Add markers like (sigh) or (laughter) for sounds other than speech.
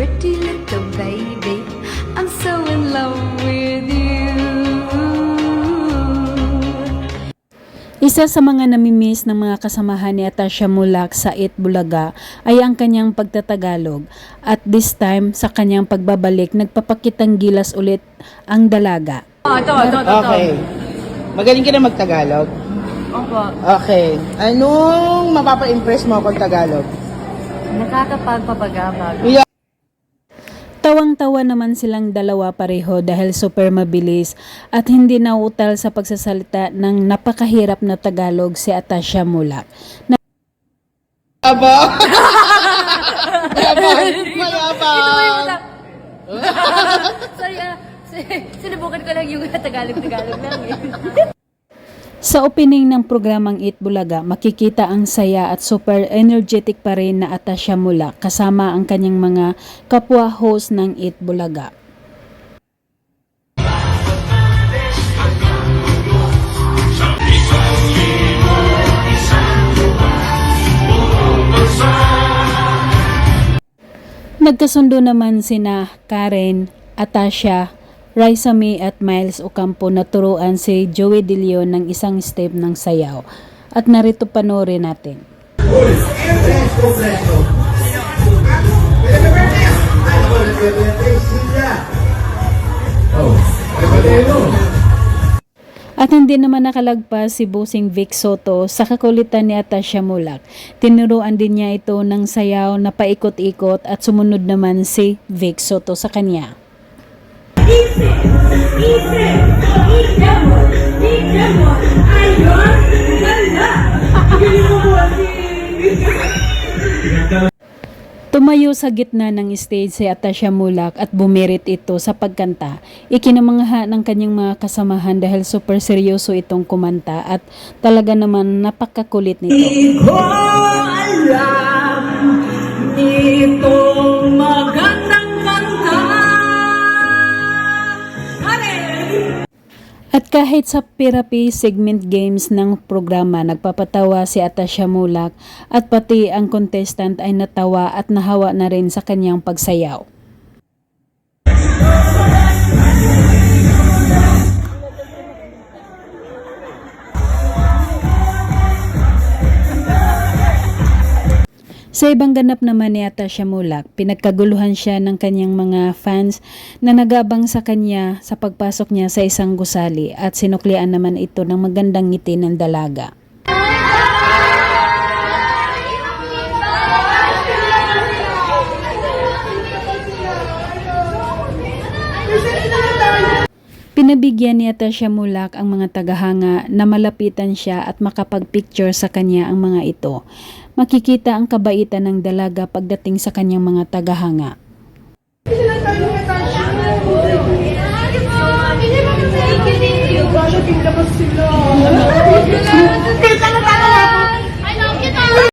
pretty little baby. I'm so in love with you. Isa sa mga namimiss ng mga kasamahan ni Atasha Mulak sa It Bulaga ay ang kanyang pagtatagalog at this time sa kanyang pagbabalik nagpapakitang gilas ulit ang dalaga. Oh, ito, ito, ito. Okay. Magaling ka na magtagalog? Opo. Okay. Anong mapapa-impress mo kung Tagalog? Nakakapagpapagabag. Yeah. Tawang-tawa naman silang dalawa pareho dahil super mabilis at hindi nauutal sa pagsasalita ng napakahirap na Tagalog si Atasha Mulak. Na- Aba! Mayabang! Mayabang! (laughs) Sorry, ah. Si- sinubukan ko lang yung Tagalog-Tagalog lang eh. (laughs) Sa opening ng programang It Bulaga, makikita ang saya at super energetic pa rin na Atasha Mulak kasama ang kanyang mga kapwa host ng It Bulaga. Nagkasundo naman sina Karen, Atasha, Raisa May at Miles Ocampo na turuan si Joey De Leon ng isang step ng sayaw. At narito panoorin natin. At hindi naman nakalagpas si Busing Vic Soto sa kakulitan ni Atasha Mulak. Tinuruan din niya ito ng sayaw na paikot-ikot at sumunod naman si Vic Soto sa kanya. Tumayo sa gitna ng stage si Atasha Mulak at bumirit ito sa pagkanta. Ikinamangha ng kanyang mga kasamahan dahil super seryoso itong kumanta at talaga naman napakakulit nito. ko kahit sa Pirapi segment games ng programa, nagpapatawa si Atasha Mulak at pati ang contestant ay natawa at nahawa na rin sa kanyang pagsayaw. Sa ibang ganap naman ni Atasha Mulak, pinagkaguluhan siya ng kanyang mga fans na nagabang sa kanya sa pagpasok niya sa isang gusali at sinuklian naman ito ng magandang ngiti ng dalaga. Pinabigyan ni Atasha Mulak ang mga tagahanga na malapitan siya at makapag-picture sa kanya ang mga ito. Makikita ang kabaitan ng dalaga pagdating sa kanyang mga tagahanga. Thank you.